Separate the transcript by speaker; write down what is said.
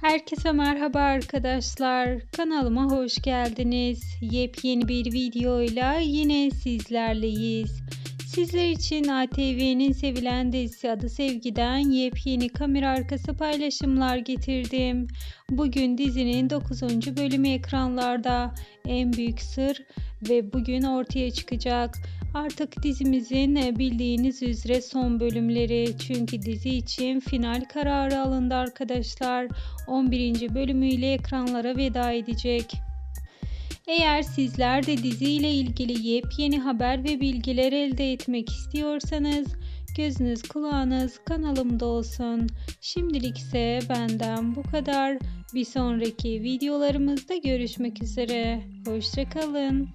Speaker 1: Herkese merhaba arkadaşlar. Kanalıma hoş geldiniz. Yepyeni bir videoyla yine sizlerleyiz. Sizler için ATV'nin sevilen dizisi Adı Sevgi'den yepyeni kamera arkası paylaşımlar getirdim. Bugün dizinin 9. bölümü ekranlarda. En büyük sır ve bugün ortaya çıkacak. Artık dizimizin e, bildiğiniz üzere son bölümleri çünkü dizi için final kararı alındı arkadaşlar. 11. bölümüyle ekranlara veda edecek. Eğer sizler de diziyle ilgili yepyeni haber ve bilgiler elde etmek istiyorsanız gözünüz kulağınız kanalımda olsun. Şimdilik ise benden bu kadar. Bir sonraki videolarımızda görüşmek üzere. Hoşçakalın.